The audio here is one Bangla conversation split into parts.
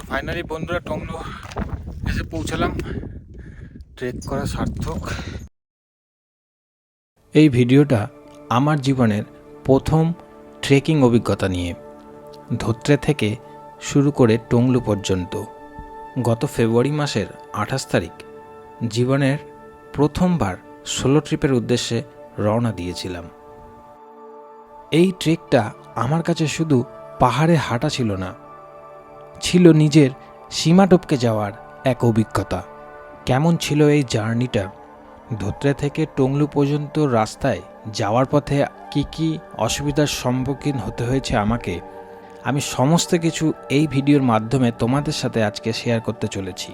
ফাইনালি বন্ধুরা টংলু এসে পৌঁছালাম। ট্রেক করা সার্থক। এই ভিডিওটা আমার জীবনের প্রথম ট্রেকিং অভিজ্ঞতা নিয়ে। ধোত্রে থেকে শুরু করে টংলু পর্যন্ত। গত ফেব্রুয়ারি মাসের আঠাশ তারিখ জীবনের প্রথমবার সোলো ট্রিপের উদ্দেশ্যে রওনা দিয়েছিলাম। এই ট্রেকটা আমার কাছে শুধু পাহাড়ে হাঁটা ছিল না ছিল নিজের সীমা টপকে যাওয়ার এক অভিজ্ঞতা। কেমন ছিল এই জার্নিটা? ধোত্রে থেকে টংলু পর্যন্ত রাস্তায় যাওয়ার পথে কি কি অসুবিধার সম্মুখীন হতে হয়েছে আমাকে, আমি সমস্ত কিছু এই ভিডিওর মাধ্যমে তোমাদের সাথে আজকে শেয়ার করতে চলেছি।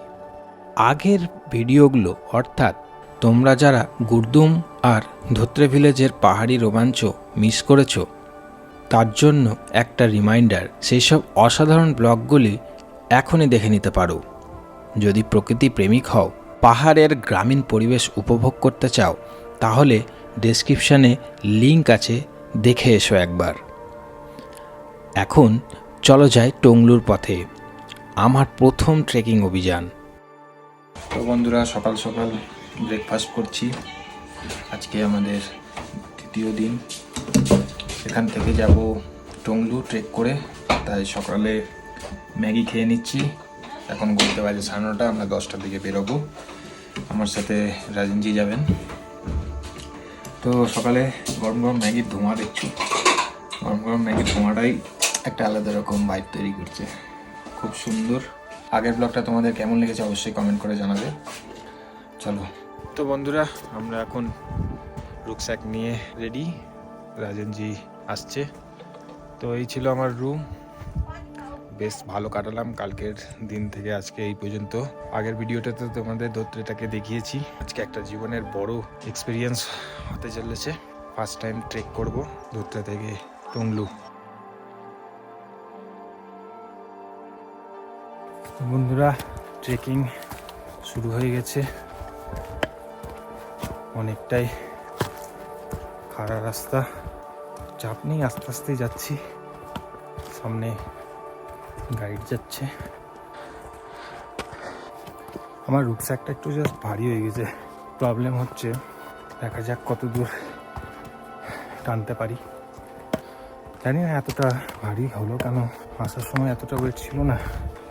আগের ভিডিওগুলো, অর্থাৎ তোমরা যারা গুরদুম আর ধোত্রে ভিলেজের পাহাড়ি রোমাঞ্চ মিস করেছ তার জন্য একটা রিমাইন্ডার সেই সব অসাধারণ ব্লগগুলি এখনই দেখে নিতে পারো। যদি প্রকৃতি প্রেমিক হও, পাহাড়ের গ্রামীণ পরিবেশ উপভোগ করতে চাও, তাহলে ডেসক্রিপশানে লিংক আছে, দেখে এসো একবার। এখন চলো যাই টংলুর পথে। আমার প্রথম ট্রেকিং অভিযান। তো বন্ধুরা, সকাল সকাল ব্রেকফাস্ট করছি। আজকে আমাদের দ্বিতীয় দিন। এখান থেকে যাব টংলু ট্রেক করে। তাই সকালে ম্যাগি খেয়ে নিচ্ছি। এখন ঘুরতে বাজে সাড়ে নটা, আমরা দশটার দিকে বেরোবো। আমার সাথে রাজনজি যাবেন। তো সকালে গরম গরম ম্যাগির ধোঁয়া দেখছ। গরম গরম ম্যাগির ধোঁয়াটাই একটা আলাদা রকম ভাইব তৈরি করছে। খুব সুন্দর। আগের ব্লগটা তোমাদের কেমন লেগেছে অবশ্যই কমেন্ট করে জানাবে। চলো। তো বন্ধুরা, আমরা এখন রুকস্যাক নিয়ে রেডি রাজনজি আসছে। তো এই ছিল আমার রুম বেশ ভালো কাটালাম কালকের দিন থেকে আজকে এই পর্যন্ত। আগের ভিডিওটাতে তোমাদের দোত্রেটাকে দেখিয়েছি। আজকে একটা জীবনের বড় এক্সপিরিয়েন্স হতে চলেছে। ফার্স্ট টাইম ট্রেক করব দোত্রে থেকে টংলু। বন্ধুরা ট্রেকিং শুরু হয়ে গেছে। অনেকটাই খাড়া রাস্তা। চাপ নেই, আস্তে আস্তে যাচ্ছি। সামনে গাইড যাচ্ছে। আমার রুকস্যাকটা একটু জাস্ট ভারী হয়ে গেছে। প্রবলেম হচ্ছে, দেখা যাক কত দূর টানতে পারি। জানি না এতটা ভারী হলো কেন, আসার সময় এতটা ওয়েট ছিল না,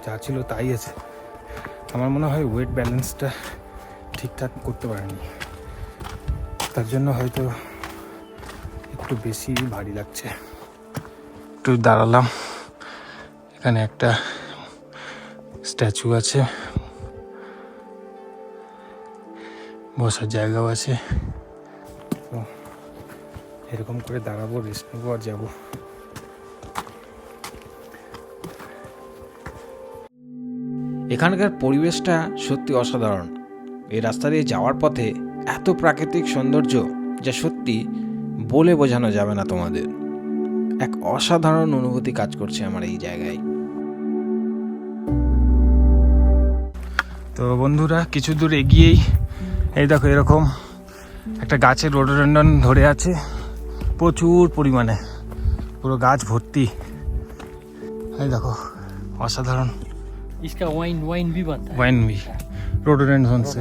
যা ছিল তাই আছে। আমার মনে হয় ওয়েট ব্যালেন্সটা ঠিকঠাক করতে পারেনি। তার জন্য হয়তো একটু বেশি ভারী লাগছে। একটু দাঁড়ালাম। এখানে একটা স্ট্যাচু আছে। বসার জায়গাও আছে। তো এরকম করে দাঁড়াবো রেস্ট নেব আর যাব। এখানকার পরিবেশটা সত্যি অসাধারণ। এই রাস্তা দিয়ে যাওয়ার পথে এত প্রাকৃতিক সৌন্দর্য যা সত্যি বলে বোঝানো যাবে না তোমাদের এক অসাধারণ অনুভূতি কাজ করছে আমার এই জায়গায় তো বন্ধুরা কিছু দূর এগিয়েই এই দেখো এরকম একটা গাছের রোডোডেন্ডন ধরে আছে প্রচুর পরিমাণে পুরো গাছ ভর্তি এই দেখো অসাধারণ इसका वाइन वाइन भी बनता है वाइन भी रोडोडेंड्रन से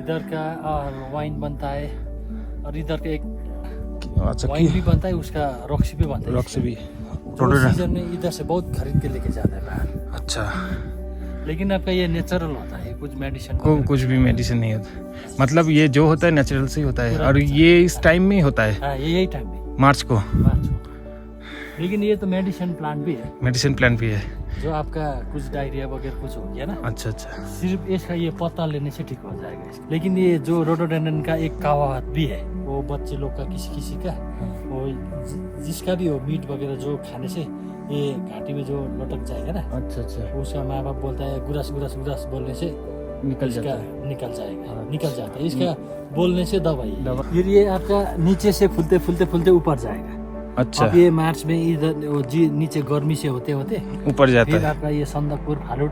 इधर का और वाइन बनता है और इधर का एक अच्छा वाइन भी बनता है उसका रॉक्सी भी बनता है रॉक से भी। जो सीज़न में इधर से बहुत खरीद के लेके जाते हैं बाहर। अच्छा। लेकिन आपका ये नेचुरल होता है कुछ मेडिसिन को कुछ भी मेडिसिन नहीं होता। मतलब ये जो होता है नेचुरल से ही होता है। और ये इस टाइम में ही होता है? हाँ ये यही टाइम में। मार्च को। मार्च को। लेकिन ये तो मेडिसिन प्लांट भी है। मेडिसिन प्लांट भी है। जो आपका कुछ डायरिया वगैरह कुछ हो गया ना। अच्छा अच्छा। सिर्फ़ इसका ये पत्ता लेने से ठीक हो जाएगा लेकिन ये जो रोडोडेंड्रन का एक कहावत भी है वो बच्चे लोग का किसी किसी का वो जिसका भी हो मीट वगैरह जो खाने से ये घाटी में जो लटक जाएगा ना अच्छा अच्छा। उसका माँ बाप बोलता है गुरास गुरास गुरास बोलने से निकल जाता है। निकल जाएगा निकल जाता है। इसका बोलने से दवाई है। दवा- फिर ये आपका नीचे से फूलते फूलते फूलते ऊपर जाएगा। अच्छा। अब ये मार्च में इधर जी नीचे गर्मी से होते होते ऊपर जाता फिर है। आपका ये सन्दकपुर फालुट।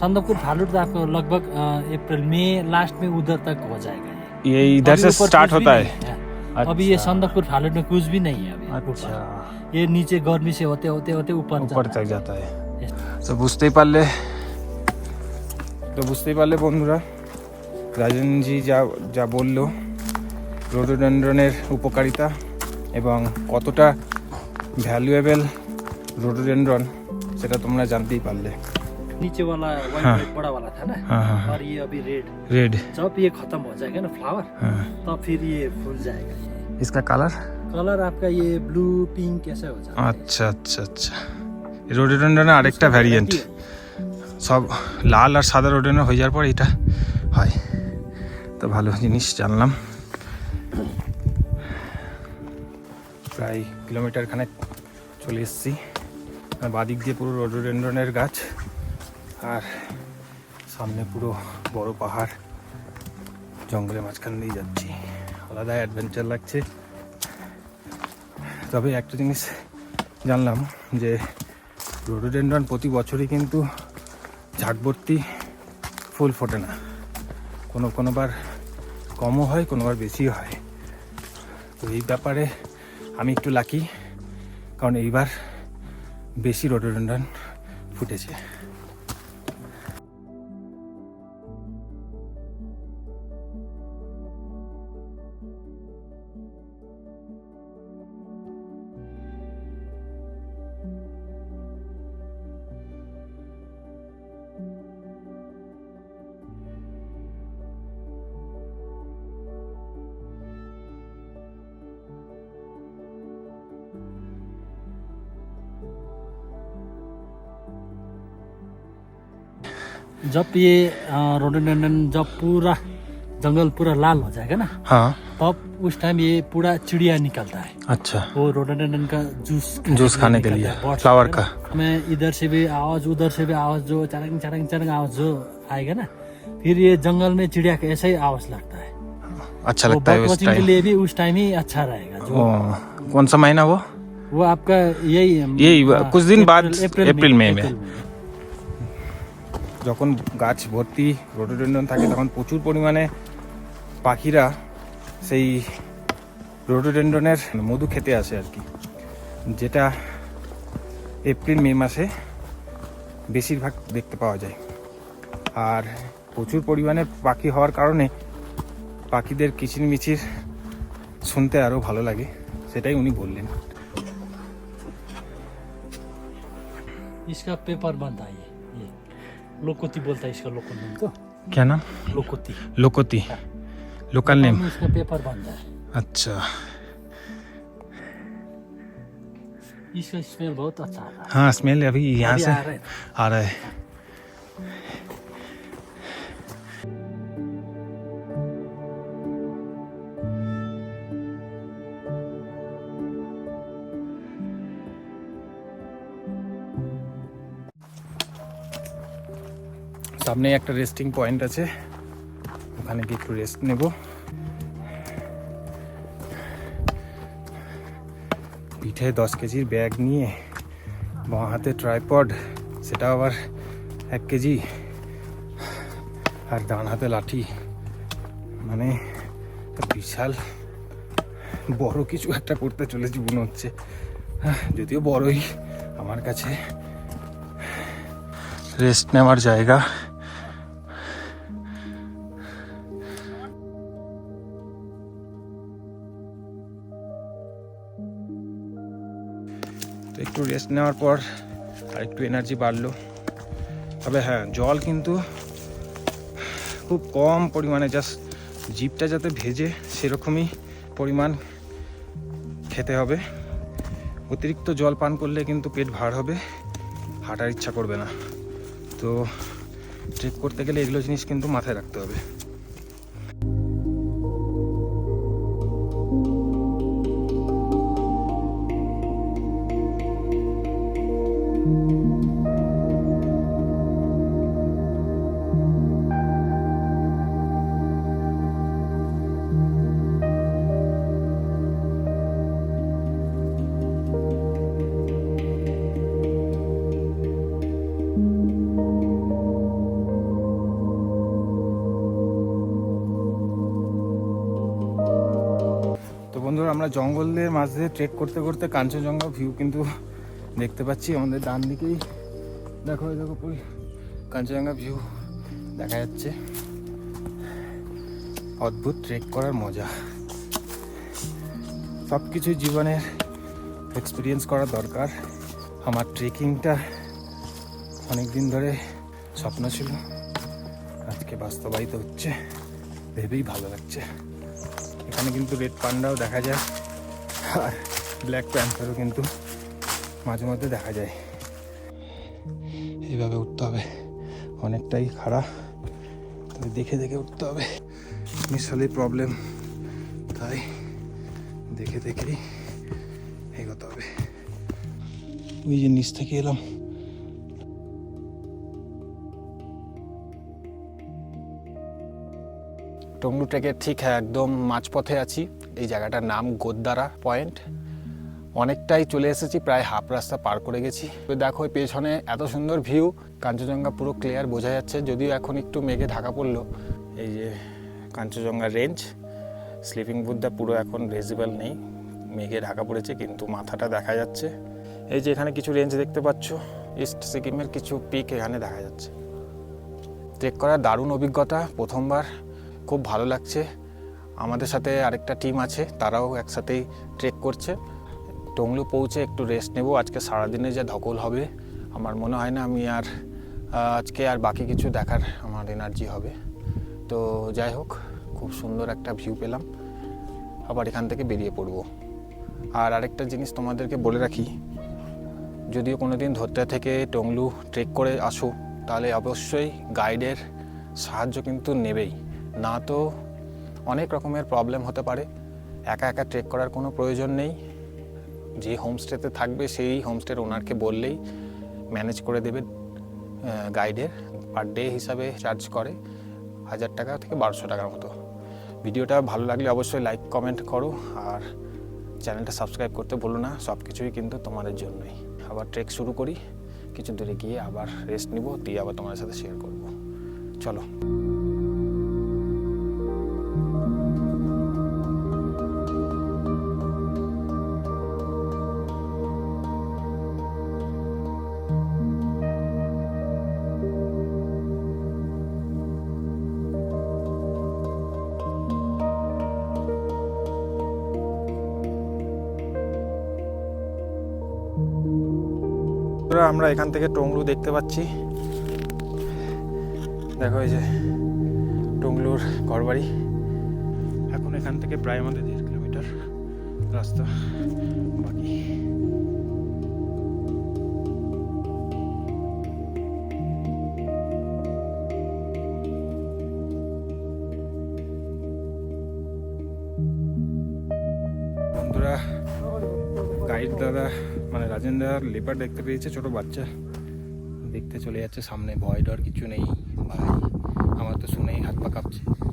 सन्दकपुर फालुट आपको लगभग अप्रैल मई लास्ट में उधर तक हो जाएगा। ये ये इधर अभी से ऊपर स्टार्ट कुछ भी होता नहीं है हाँ। अभी ये अच्छा। सन्दकपुर फालुट में कुछ भी नहीं है अभी अच्छा ऊपर। ये नीचे गर्मी से होते होते होते ऊपर ऊपर जाता तक जाता है है। ये তো বুঝতেই পারলে তো বুঝতেই পারলে বন্ধুরা রাজনজি যা যা বললো রোডোডেন্ড্রনের উপকারিতা এবং কতটা ভ্যালুয়েবল রোডোডেন্ড্রন সেটা তোমরা জানতেই পারলে नीचे वाला व्हाइट हाँ। व्हाइट बड़ा वाला था ना हाँ, हाँ, हाँ। और ये अभी रेड রেড जब ये खत्म हो जाएगा ना फ्लावर হ্যাঁ तब फिर ये फूल जाएगा ये इसका कलर कलर आपका ये ब्लू पिंक कैसे हो जाता है আচ্ছা আচ্ছা আচ্ছা রোডোডেন্ড্রনের আরেকটা ভ্যারিয়েন্ট সব লাল আর সাদা রোডেন্ড্রন হয়ে যাওয়ার পর এটা হয় তো ভালো জিনিস জানলাম প্রায় কিলোমিটার খানেক চলে এসেছি আর বাদিক দিয়ে পুরো রোডোডেন্ড্রনের গাছ আর সামনে পুরো বড় পাহাড়। জঙ্গলের মাঝখান দিয়ে যাচ্ছি। আলাদা অ্যাডভেঞ্চার লাগছে। তবে একটা জিনিস জানলাম যে রোডোডেন্ড্রন প্রতি বছরই কিন্তু ঝাড়ভর্তি ফুল ফোটে না। কোনো কোনোবার কমও হয়, কোনোবার বেশিও হয়। তো এই ব্যাপারে আমি একটু লাকি কারণ এইবার বেশি রোডোডেন্ড্রন ফুটেছে। जब ये रोडोडेंड्रन जब पूरा जंगल पूरा लाल हो जाएगा ना हाँ। तब उस टाइम ये पूरा चिड़िया निकलता है। अच्छा। वो रोडोडेंड्रन का जूस जूस खाने के लिए, वगैरह। का। हमें इधर से भी आवाज़ उधर से भी आवाज़ जो चरंग चरंग चरंग आवाज़ जो आएगा ना फिर ये जंगल में चिड़िया का ऐसा ही आवाज़ लगता है। अच्छा लगता है उस वॉचिंग के लिए भी उस टाइम ही अच्छा रहेगा जो कौन सा महीना वो? वो आपका यही यही, हाँ, कुछ दिन बाद अप्रैल अप्रैल मई में। अप्रैल में। যখন গাছ ভর্তি রোডোডেন্ড্রন থাকে তখন প্রচুর পরিমাণে পাখিরা সেই রোডোডেন্ড্রনের মধু খেতে আসে আর কি যেটা এপ্রিল মে মাসে বেশিরভাগ দেখতে পাওয়া যায় আর প্রচুর পরিমাণে পাখি হওয়ার কারণে পাখিদের কিচিরমিচির শুনতে আরও ভালো লাগে সেটাই উনি বললেন इसका पेपर बनता है ये ये लोकोती बोलता है इसका लोको नेम को क्या नाम? लोकोती। लोकोती। लोकल नेम इसका पेपर बनता है। अच्छा। इसका स्मेल बहुत अच्छा है। हाँ स्मेल अभी यहाँ से आ रहा है। সামনে একটা রেস্টিং পয়েন্ট আছে। ওখানে গিয়ে একটু রেস্ট নেব। পিঠে দশ কেজির ব্যাগ নিয়ে বাঁ হাতে ট্রাইপড সেটা আবার এক কেজি আর ডান হাতে লাঠি। মানে বিশাল বড় কিছু একটা করতে চলেছি মনে হচ্ছে। যদিও বড়ই, আমার কাছে রেস্ট নেওয়ার জায়গা। রেস্ট নেওয়ার পর আর একটু এনার্জি বাড়লো। তবে হ্যাঁ জল কিন্তু খুব কম পরিমাণে জাস্ট জিপটা যাতে ভেজে সেরকমই পরিমাণ খেতে হবে। অতিরিক্ত জল পান করলে কিন্তু পেট ভার হবে, হাঁটার ইচ্ছা করবে না। তো ট্রেক করতে গেলে এগুলো জিনিস কিন্তু মাথায় রাখতে হবে। জঙ্গলের মাঝে ট্রেক করতে করতে কাঞ্চনজঙ্ঘা ভিউ কিন্তু দেখতে পাচ্ছি। আমাদের ডান দিকেই দেখো দেখো পুরী কাঞ্চনজঙ্ঘা ভিউ দেখা যাচ্ছে। অদ্ভুত ট্রেক করার মজা। সব কিছু জীবনের এক্সপিরিয়েন্স করা দরকার। আমার ট্রেকিংটা অনেক দিন ধরে স্বপ্ন ছিল। আজকে বাস্তবায়িত হচ্ছে। ভেবেই ভালো লাগছে। এখানে কিন্তু রেড পান্ডাও দেখা যায়। আর ব্ল্যাক প্যান্থারও কিন্তু মাঝে মধ্যে দেখা যায়। এইভাবে উঠতে হবে। অনেকটাই খাড়া। তবে দেখে দেখে উঠতে হবে। মিস প্রবলেম তাই দেখে দেখেই এগোতে হবে। ওই যে নিচ থেকে এলাম। টংলু ট্রেকের ঠিক একদম মাঝপথে আছি। এই জায়গাটার নাম গোদ্দারা পয়েন্ট। অনেকটাই চলে এসেছি, প্রায় হাফ রাস্তা পার করে গেছি। দেখো পেছনে এত সুন্দর ভিউ, কাঞ্চনজঙ্ঘা পুরো ক্লিয়ার বোঝা যাচ্ছে। যদিও এখন একটু মেঘে ঢাকা পড়ল, এই যে কাঞ্চনজঙ্ঘা রেঞ্জ স্লিপিং বুথটা পুরো এখন ভিজিবল নেই, মেঘে ঢাকা পড়েছে, কিন্তু মাথাটা দেখা যাচ্ছে। এই যে এখানে কিছু রেঞ্জ দেখতে পাচ্ছ ইস্ট সিকিমের কিছু পিক এখানে দেখা যাচ্ছে। ট্রেক করার দারুণ অভিজ্ঞতা প্রথমবার, খুব ভালো লাগছে। আমাদের সাথে আরেকটা টিম আছে, তারাও একসাথেই ট্রেক করছে। টংলু পৌঁছে একটু রেস্ট নেব, আজকে সারাদিনে যে ধকল হবে, আমার মনে হয় না আমি আর আজকে আর বাকি কিছু দেখার আমার এনার্জি হবে। তো যাই হোক, খুব সুন্দর একটা ভিউ পেলাম, আবার এখান থেকে বেরিয়ে পড়ব। আর আরেকটা জিনিস তোমাদেরকে বলে রাখি, যদিও কোনো দিন ধরতে থেকে টংলু ট্রেক করে আসো, তাহলে অবশ্যই গাইডের সাহায্য কিন্তু নেবেই। না তো অনেক রকমের প্রবলেম হতে পারে। একা একা ট্রেক করার কোনো প্রয়োজন নেই। যে হোমস্টেতে থাকবে, সেই হোমস্টের ওনারকে বললেই ম্যানেজ করে দেবে গাইডের পার ডে হিসাবে চার্জ করে হাজার টাকা থেকে বারোশো টাকার মতো। ভিডিওটা ভালো লাগলে অবশ্যই লাইক কমেন্ট করো আর চ্যানেলটা সাবস্ক্রাইব করতে ভুলো না সব কিছুই কিন্তু তোমাদের জন্যই। আবার ট্রেক শুরু করি, কিছু দূরে গিয়ে আবার রেস্ট নিব, দিয়ে আবার তোমাদের সাথে শেয়ার করব। চলো। এখান থেকে টংলু দেখতে পাচ্ছি। দেখো এই যে টংলুর ঘরবাড়ি। এখন এখান থেকে প্রায় আমাদের দেড় কিলোমিটার রাস্তা বাকি। মানে লেপার দেখতে পেয়েছে, ছোট বাচ্চা। দেখতে চলে যাচ্ছে সামনে, ভয় ডর কিছু নেই। ভাই, আমার তো শুনেই হাত পা কাঁপছে।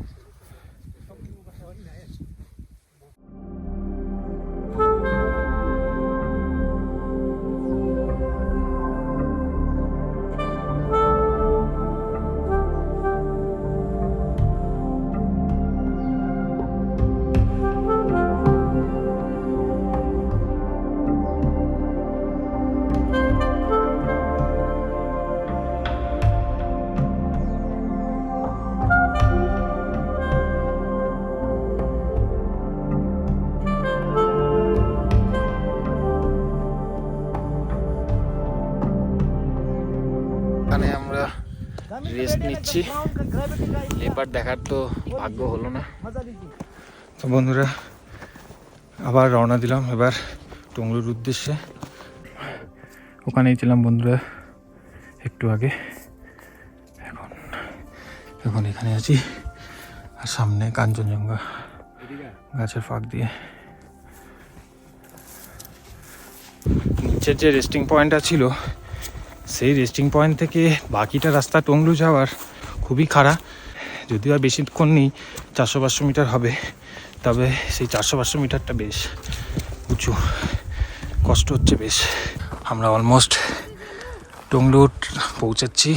নিচ্ছি লেপার দেখার তো ভাগ্য হলো না। তো বন্ধুরা, আবার রওনা দিলাম এবার টুংলুর উদ্দেশ্যে। ওখানেই ছিলাম বন্ধুরা একটু আগে। এখন এখন এখানে আছি। আর সামনে কাঞ্চনজঙ্ঘা গাছের ফাঁক দিয়ে। নিচের যে রেস্টিং পয়েন্টটা ছিল, সেই রেস্টিং পয়েন্ট থেকে বাকিটা রাস্তা টংলু যাওয়ার খুবই খারাপ যদিও আর বেশিক্ষণ নেই চারশো পাঁচশো মিটার হবে, তবে সেই চারশো পাঁচশো মিটারটা বেশ উঁচু। কষ্ট হচ্ছে বেশ। আমরা অলমোস্ট টংলু পৌঁছাচ্ছি।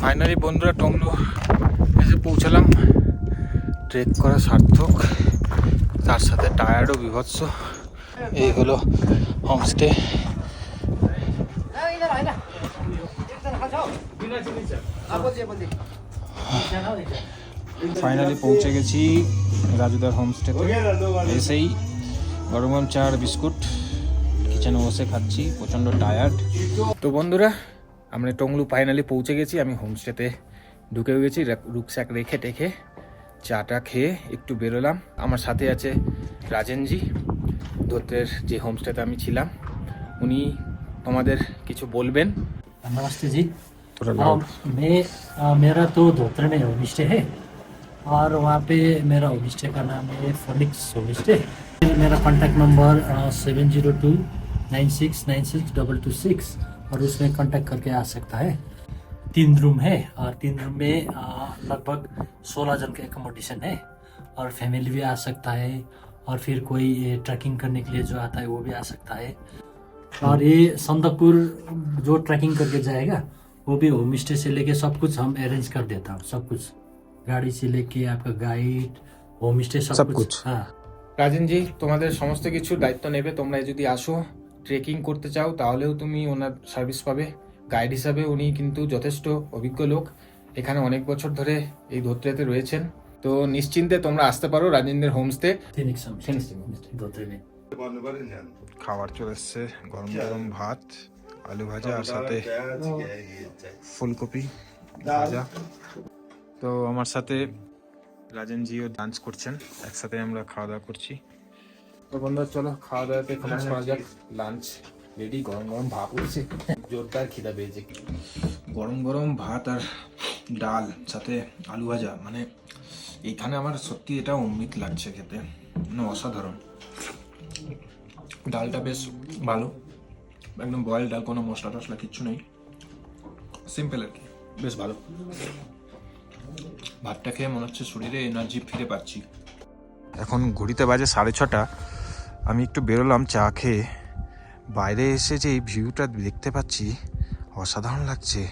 ফাইনালি বন্ধুরা টংলু এসে পৌঁছালাম। ট্রেক করা সার্থক। তার সাথে টায়ার্ডও বিভৎস। এই হলো হোমস্টে ফাইনালি পৌঁছে গেছি রাজুদার হোমস্টেতে এসেই গরম গরম চা আর বিস্কুট কিচেনে বসে খাচ্ছি, প্রচণ্ড টায়ার্ড তো বন্ধুরা, আমরা টংলু ফাইনালি পৌঁছে গেছি। আমি হোমস্টেতে ঢুকেও গেছি রুকস্যাক রেখে টেখে। চাটা খেয়ে একটু বেরোলাম আমার সাথে আছে রাজেনজি ধোত্রের যে হোমস্টেতে আমি ছিলাম উনি তোমাদের কিছু বলবেন नमस्ते जी थोड़ा हाँ, loud। मैं आ, मेरा तो धोत्रे में होम स्टे है और वहाँ पे मेरा होम स्टे का नाम है फोनिक्स होम स्टे मेरा contact number seven zero two nine six nine six double two six और उसमें कांटेक्ट करके आ सकता है तीन रूम है और तीन रूम में आ, लगभग सोलह जन का एकोमोडेशन है और फैमिली भी आ सकता है और फिर कोई ट्रैकिंग करने के लिए जो आता है वो भी आ सकता है और ये संदकपुर जो ट्रैकिंग करके जाएगा वो भी होम स्टे से लेके सब कुछ हम अरेंज कर देता हूँ सब कुछ गाड़ी से लेके आपका गाइड होम स्टे सब, सब कुछ, कुछ। हाँ রাজেনজি তোমাদের সমস্ত কিছু দায়িত্ব নেবে তোমরা যদি আসো ট্রেকিং করতে চাও তাহলেও তুমি ওনার সার্ভিস পাবে গাইড হিসাবে উনি কিন্তু যথেষ্ট অভিজ্ঞ লোক। এখানে অনেক বছর ধরে এই ধোত্রেতে রয়েছেন। তো নিশ্চিন্তে তোমরা আসতে পারো রাজেন্দ্রের হোমস্টে। খাবার চলে এসছে গরম গরম ভাত আলু ভাজা আর সাথে ফুলকপি ভাজা। তো আমার সাথে রাজেনজিও ডান্স করছেন একসাথে আমরা খাওয়া দাওয়া করছি। তো বন্ধুরা চলো খাওয়া দাওয়াতে খাওয়া যাক লাঞ্চ রেডি গরম গরম ভাত উঠছে। জোরদার খিদা পেয়েছে। গরম গরম ভাত আর ডাল সাথে আলু ভাজা। মানে এইখানে আমার সত্যি এটা অমৃত লাগছে খেতে। মানে অসাধারণ। ডালটা বেশ ভালো। একদম বয়েল ডাল কোনো মশলা টশলা কিচ্ছু নেই। সিম্পল আর কি। বেশ ভালো। ভাতটা খেয়ে মনে হচ্ছে শরীরে এনার্জি ফিরে পাচ্ছি। এখন ঘড়িতে বাজে সাড়ে ছটা। আমি একটু বেরোলাম চা খেয়ে। বাইরে এসে যে এই ভিউটা দেখতে পাচ্ছি, অসাধারণ লাগছে।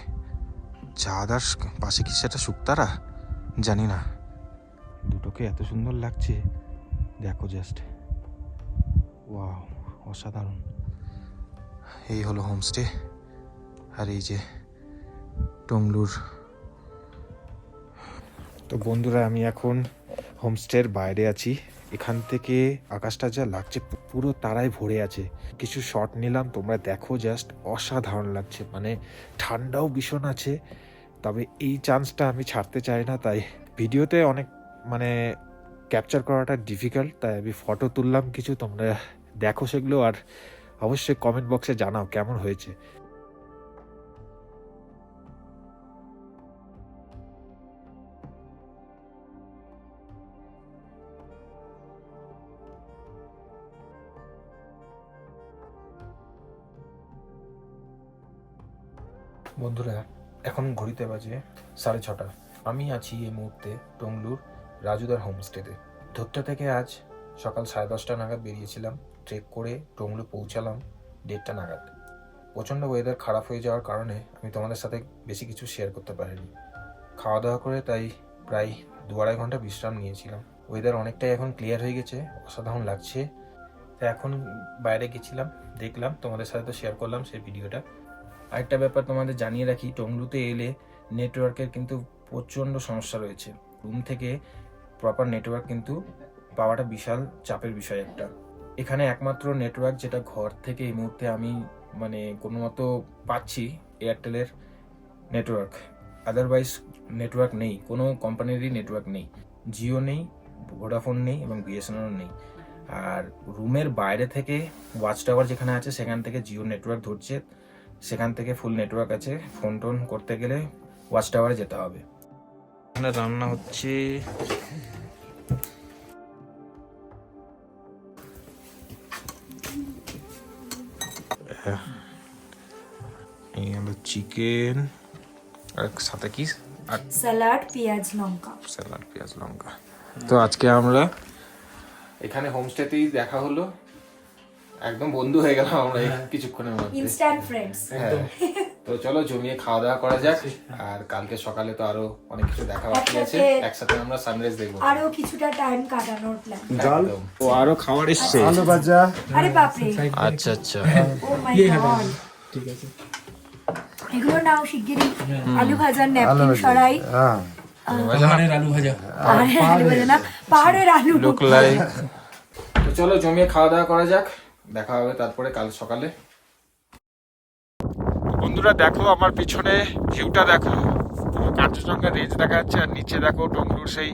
চাঁদার পাশে কি সেটা শুক্তারা জানি না। দুটোকে এত সুন্দর লাগছে। দেখো জাস্ট ওয়াও, অসাধারণ। এই হলো হোমস্টে। আর এই যে টংলুর তো বন্ধুরা, আমি এখন হোমস্টের বাইরে আছি। এখান থেকে আকাশটা যা লাগছে পুরো তারায় ভরে আছে। কিছু শট নিলাম, তোমরা দেখো জাস্ট অসাধারণ লাগছে। মানে ঠান্ডাও ভীষণ আছে, তবে এই চান্সটা আমি ছাড়তে চাই না, তাই ভিডিওতে অনেক মানে ক্যাপচার করাটা ডিফিকাল্ট তাই আমি ফটো তুললাম কিছু, তোমরা দেখো সেগুলো, আর অবশ্যই কমেন্ট বক্সে জানাও কেমন হয়েছে। বন্ধুরা, এখন ঘড়িতে বাজে সাড়ে ছটা। আমি আছি এই মুহূর্তে টংলুর রাজুদার হোমস্টেতে। ধরতে থেকে আজ সকাল সাড়ে দশটা নাগাদ বেরিয়েছিলাম ট্রেক করে টংলু পৌঁছালাম দেড়টা নাগাদ। প্রচণ্ড ওয়েদার খারাপ হয়ে যাওয়ার কারণে আমি তোমাদের সাথে বেশি কিছু শেয়ার করতে পারিনি। খাওয়া দাওয়া করে তাই প্রায় দু আড়াই ঘণ্টা বিশ্রাম নিয়েছিলাম। ওয়েদার অনেকটাই এখন ক্লিয়ার হয়ে গেছে, অসাধারণ লাগছে। তো এখন বাইরে গেছিলাম, দেখলাম, তোমাদের সাথে তো শেয়ার করলাম সেই ভিডিওটা আরেকটা ব্যাপার তোমাদের জানিয়ে রাখি, টংলুতে এলে নেটওয়ার্কের কিন্তু প্রচণ্ড সমস্যা রয়েছে। রুম থেকে প্রপার নেটওয়ার্ক কিন্তু পাওয়াটা বিশাল চাপের বিষয় একটা। এখানে একমাত্র নেটওয়ার্ক যেটা ঘর থেকে এই মুহূর্তে আমি মানে কোনো মতো পাচ্ছি এয়ারটেলের নেটওয়ার্ক আদারওয়াইজ নেটওয়ার্ক নেই, কোনো কোম্পানিরই নেটওয়ার্ক নেই। জিও নেই ভোডাফোন নেই এবং বিএসএনএল নেই। আর রুমের বাইরে থেকে ওয়াচ টাওয়ার যেখানে আছে, সেখান থেকে জিও নেটওয়ার্ক ধরছে। সেখান থেকে ফুল নেটওয়ার্ক আছে। ফোন টোন করতে গেলে ওয়াচ টাওয়ারে যেতে হবে। এখানে রান্না হচ্ছে। এই হলো চিকেন আর সাথে কি? স্যালাড পেঁয়াজ লঙ্কা। স্যালাড পেঁয়াজ লঙ্কা। তো আজকে আমরা এখানে হোমস্টেতেই দেখা হলো। একদম বন্ধু হয়ে গেলাম আমরা এই কিছুক্ষণের মধ্যে। ইনস্ট্যান্ট ফ্রেন্ডস হ্যাঁ। তো চলো জমিয়ে খাওয়া দাওয়া করা যাক। আর কালকে সকালে তো আরও অনেক কিছু দেখা বাকি আছে। একসাথে- আমরা সানরাইজ দেখব। আরও কিছুটা টাইম কাটানোর প্ল্যান একদম। ও আরও খাবার এসছে। আলু ভাজা। আরে বাপরে। আচ্ছা আচ্ছা। ও মাই গড ঠিক আছে। এগুলো নাও শিগগিরই। আলু ভাজার ন্যাপকিন সরাই। হ্যাঁ। পাহাড়ের আলু ভাজা। না পাহাড়ের আলু। লুক লাইক তো চলো জমিয়ে খাওয়া দাওয়া করা যাক। দেখা হবে তারপরে কাল সকালে। বন্ধুরা দেখো আমার পিছনে ভিউটা দেখো। পুরো কাঞ্চনজঙ্ঘা রেঞ্জ দেখা যাচ্ছে আর নিচে দেখো টংলুর সেই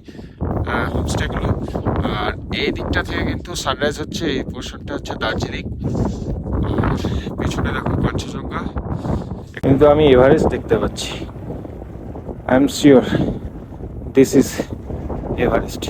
হোমস্টেগুলো আর এই দিকটা থেকে কিন্তু সানরাইজ হচ্ছে এই পোর্শনটা হচ্ছে দার্জিলিং। আর পিছনে দেখো কাঞ্চনজঙ্ঘা। কিন্তু আমি এভারেস্ট দেখতে পাচ্ছি। I am sure this is Everest